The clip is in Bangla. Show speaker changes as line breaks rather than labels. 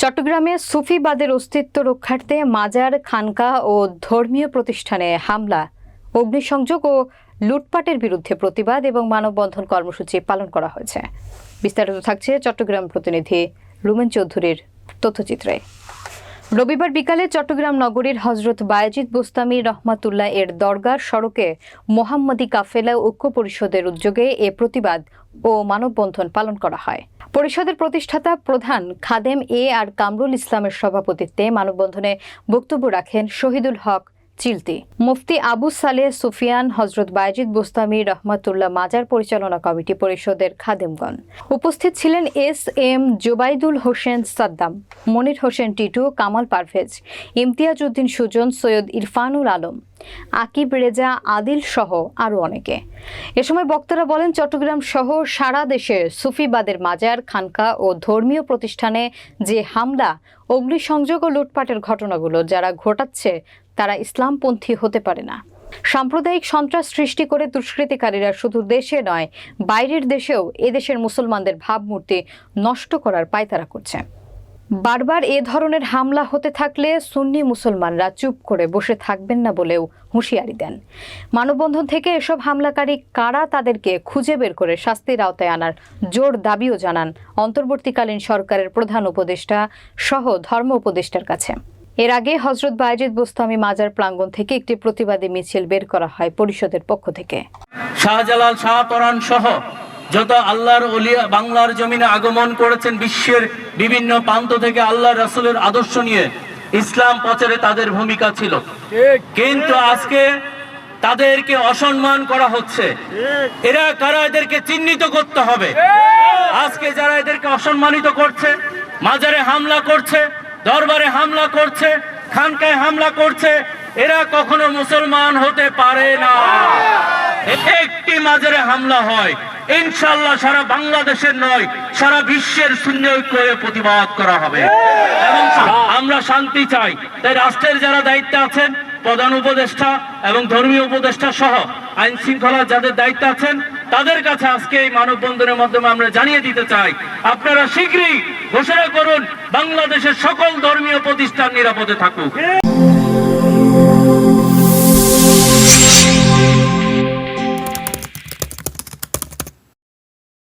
চট্টগ্রামে সুফিবাদের অস্তিত্ব রক্ষার্থে মাজার, খানকা ও ধর্মীয় প্রতিষ্ঠানে হামলা। অগ্নিসংযোগ ও লুটপাটের বিরুদ্ধে প্রতিবাদ এবং মানববন্ধন কর্মসূচি পালন করা হয়েছে। বিস্তারিত থাকছে চট্টগ্রাম প্রতিনিধি রুমেন চৌধুরীর তথ্যচিত্রে। রবিবার বিকালে চট্টগ্রাম নগরীর হজরত বায়াজিদ বুস্তামি রহমাতুল্লাহ এর দরগার সড়কে মোহাম্মদী কাফেলা ঐক্য পরিষদের উদ্যোগে এ প্রতিবাদ ও মানববন্ধন পালন করা হয়। পরিষদের প্রতিষ্ঠাতা প্রধান খাদেম এ আর কামরুল ইসলামের সভাপতিত্বে মানববন্ধনে বক্তব্য রাখেন শহীদুল হক চিলতি মুফতি আবু সালেহ সুফিয়ান হজরত বায়জিদ বুস্তামি রহমাতুল্লাহ মাজার পরিচালনা কমিটি পরিষদের খাদেমগণ। উপস্থিত ছিলেন এস এম জুবাইদুল হোসেন সাদ্দাম, মনির হোসেন টিটু, কামাল পারভেজ ইমতিয়াজ উদ্দিন সুজন, সৈয়দ ইরফানুল আলম, আকিব রেজা, আদিল সহ আরও অনেকে। এ সময় বক্তারা বলেন, চট্টগ্রাম সহ সারা দেশে সুফিবাদের মাজার, খানকা ও ধর্মীয় প্রতিষ্ঠানে যে হামলা, অগ্নিসংযোগ ও লুটপাটের ঘটনাগুলো যারা ঘটাচ্ছে তারা ইসলামপন্থী হতে পারে না। সাম্প্রদায়িক সন্ত্রাস সৃষ্টি করে দুষ্কৃতিকারীরা শুধু দেশে নয়, বাইরের দেশেও এদেশের মুসলমানদের ভাবমূর্তি নষ্ট করার পায়তারা করছে। বারবার এ ধরনের হামলা হতে থাকলে সুন্নি মুসলমানরা চুপ করে বসে থাকবেন না বলেও হুঁশিয়ারি দেন। মানববন্ধন থেকে এসব হামলাকারী কারা তাদেরকে খুঁজে বের করে শাস্তির আওতায় আনার জোর দাবিও জানান অন্তর্বর্তীকালীন সরকারের প্রধান উপদেষ্টা সহ ধর্ম উপদেষ্টার কাছে। এর আগে হজরত বায়েজিদ বুস্তামি মাজার প্রাঙ্গণ থেকে একটি প্রতিবাদী মিছিল বের করা হয় পরিষদের পক্ষ থেকে।
শাহজালাল শাহপরান সহ যত আল্লাহর অলিয়া, বাংলার জমিনে আগমন করেছেন বিশ্বের বিভিন্ন প্রান্ত থেকে আল্লাহ রাসূলের আদর্শ নিয়ে, ইসলাম প্রচারে তাদের ভূমিকা ছিল। কিন্তু আজকে তাদেরকে অসম্মান করা হচ্ছে। এরা কারা এদেরকে চিহ্নিত করতে হবে? আজকে যারা এদেরকে অসম্মানিত করছে, মাজারে হামলা করছে দরবারে হামলা করছে, খানকায় হামলা করছে, এরা কখনো মুসলমান হতে পারে না। একটি মাজারে হামলা হয় ইনশাল্লাহ সারা বাংলাদেশের নয়, সারা বিশ্বের শূন্য করে প্রতিবাদ করা হবে। এবং আমরা শান্তি চাই। তাই রাষ্ট্রের যারা দায়িত্বে আছেন, প্রধান উপদেষ্টা এবং ধর্মীয় উপদেষ্টা সহ আইন শৃঙ্খলা যাদের দায়িত্বে আছেন, তাদের কাছে আজকে এই মানববন্ধনের মাধ্যমে আমরা জানিয়ে দিতে চাই, আপনারা শীঘ্রই ঘোষণা করুন বাংলাদেশের সকল ধর্মীয় প্রতিষ্ঠান নিরাপদে থাকুক।